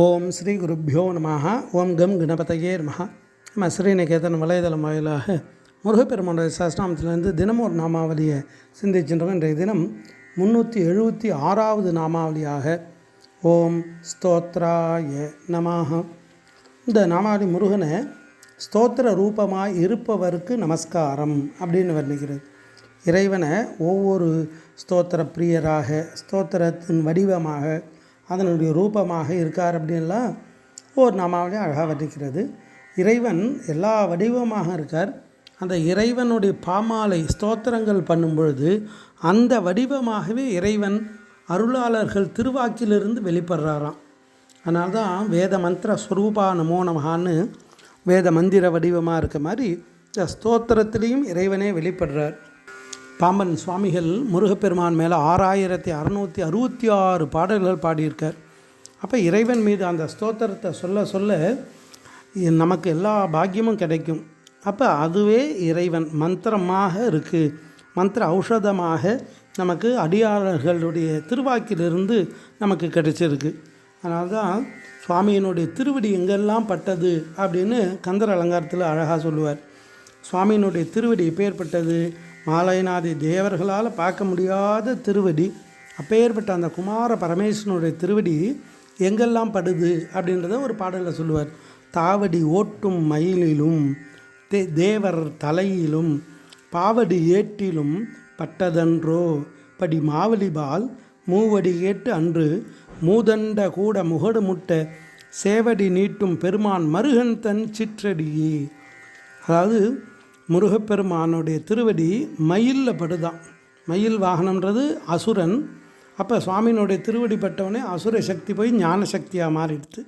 ஓம் ஸ்ரீ குருப்பியோ நமः ஓம் கம் கணபதையே நமः நம்ம ஸ்ரீநிகேதன் வலைதளம் வாயிலாக முருகப்பெருமானுடைய சஸ்நாமத்திலிருந்து தினமும் ஒரு நாமாவளியை சிந்திக்கின்றோம். இன்றைய தினம் முந்நூற்றி எழுபத்தி ஆறாவது நாமாவளியாக ஓம் ஸ்தோத்ராய நமாக இந்த நாமாவளி முருகனை ஸ்தோத்திர ரூபமாக இருப்பவருக்கு நமஸ்காரம் அப்படின்னு வர்ணிக்கிறது. இறைவனை ஒவ்வொரு ஸ்தோத்திர பிரியராக ஸ்தோத்திரத்தின் வடிவமாக அதனுடைய ரூபமாக இருக்கார் அப்படின்லாம் ஒரு நாமாவளி அழகாக வர்ணிக்கிறது. இறைவன் எல்லா வடிவமாக இருக்கார். அந்த இறைவனுடைய பாமாலை ஸ்தோத்திரங்கள் பண்ணும் பொழுது அந்த வடிவமாகவே இறைவன் அருளாளர்கள் திருவாக்கிலிருந்து வெளிப்படுறாராம். அதனால்தான் வேத மந்திர ஸ்வரூபா நமோ நமகான்னு வேத மந்திர வடிவமாக இருக்க மாதிரி இந்த ஸ்தோத்திரத்திலையும் இறைவனே வெளிப்படுறார். பாம்பன் சுவாமிகள் முருகப்பெருமான் மேலே ஆறாயிரத்தி அறநூற்றி அறுபத்தி ஆறு பாடல்கள் பாடியிருக்கார். அப்போ இறைவன் மீது அந்த ஸ்தோத்திரத்தை சொல்ல சொல்ல நமக்கு எல்லா பாக்கியமும் கிடைக்கும். அப்போ அதுவே இறைவன் மந்திரமாக இருக்குது மந்திர ஔஷதமாக நமக்கு அடியாளர்களுடைய திருவாக்கிலிருந்து நமக்கு கிடைச்சிருக்கு. அதனால தான் சுவாமியினுடைய திருவடி எங்கெல்லாம் பட்டது அப்படின்னு கந்தர் அலங்காரத்தில் அழகாக சொல்லுவார். சுவாமியினுடைய திருவடி எப்பேற்பட்டது? மாலைநாதி தேவர்களால் பார்க்க முடியாத திருவடி. அப்பேற்பட்ட அந்த குமார பரமேஸ்வரனுடைய திருவடி எங்கெல்லாம் படுது அப்படின்றத ஒரு பாடலில் சொல்லுவார். தாவடி ஓட்டும் மயிலிலும் தே தேவர் தலையிலும் பாவடி ஏட்டிலும் பட்டதன்றோ? படி மாவலிபால் மூவடி ஏட்டு அன்று மூதண்ட கூட முகடு முட்ட சேவடி நீட்டும் பெருமான் மருகன் தன் சிற்றடியே அதாவது முருகப்பெருமானுடைய திருவடி மயிலில் படுதான். மயில் வாகனம்ன்றது அசுரன். அப்போ சுவாமியினுடைய திருவடி பட்டவனே அசுர சக்தி போய் ஞான சக்தியாக மாறிடுது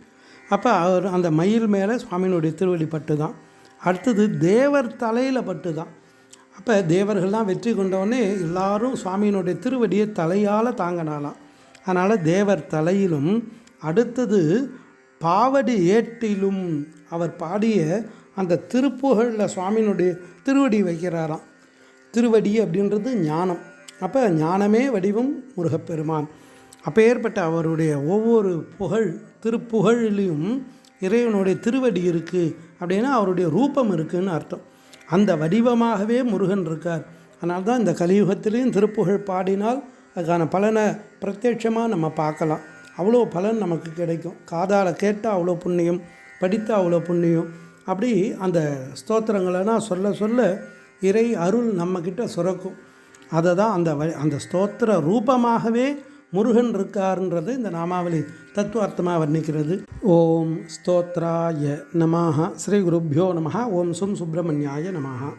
அப்போ அவர் அந்த மயில் மேலே சுவாமியினுடைய திருவடி பட்டு தான் அடுத்தது தேவர் தலையில் பட்டு தான் அப்போ தேவர்கள்லாம் வெற்றி கொண்டவொடனே எல்லாரும் சுவாமியினுடைய திருவடியை தலையால் தாங்கினாலாம். அதனால் தேவர் தலையிலும் அடுத்தது பாவடி ஏட்டிலும் அவர் பாடிய அந்த திருப்புகழில் சுவாமியினுடைய திருவடி வைக்கிறாராம். திருவடி அப்படின்றது ஞானம். அப்போ ஞானமே வடிவம் முருகப்பெருமான். அப்போ ஏற்பட்ட அவருடைய ஒவ்வொரு புகழ் திருப்புகழிலையும் இறைவனுடைய திருவடி இருக்குது அப்படின்னா அவருடைய ரூபம் இருக்குதுன்னு அர்த்தம். அந்த வடிவமாகவே முருகன் இருக்கார். அதனால்தான் இந்த கலியுகத்திலையும் திருப்புகழ் பாடினால் அதுக்கான பலனை பிரத்யட்சமாக நம்ம பார்க்கலாம். அவ்வளோ பலன் நமக்கு கிடைக்கும். காதால் கேட்டால் அவ்வளோ புண்ணியம் படித்தால் அவ்வளோ புண்ணியம். அப்படி அந்த ஸ்தோத்திரங்களெல்லாம் சொல்ல சொல்ல இறை அருள் நம்மக்கிட்ட சுரக்கும். அதை தான் அந்த வ அந்த ஸ்தோத்திர ரூபமாகவே முருகன் இருக்காருன்றது இந்த நாமாவளி தத்துவார்த்தமாக வர்ணிக்கிறது. ஓம் ஸ்தோத்ராய நமாக ஸ்ரீ குருப்பியோ நமः ஓம் சும் சுப்பிரமணியாய நமஹா.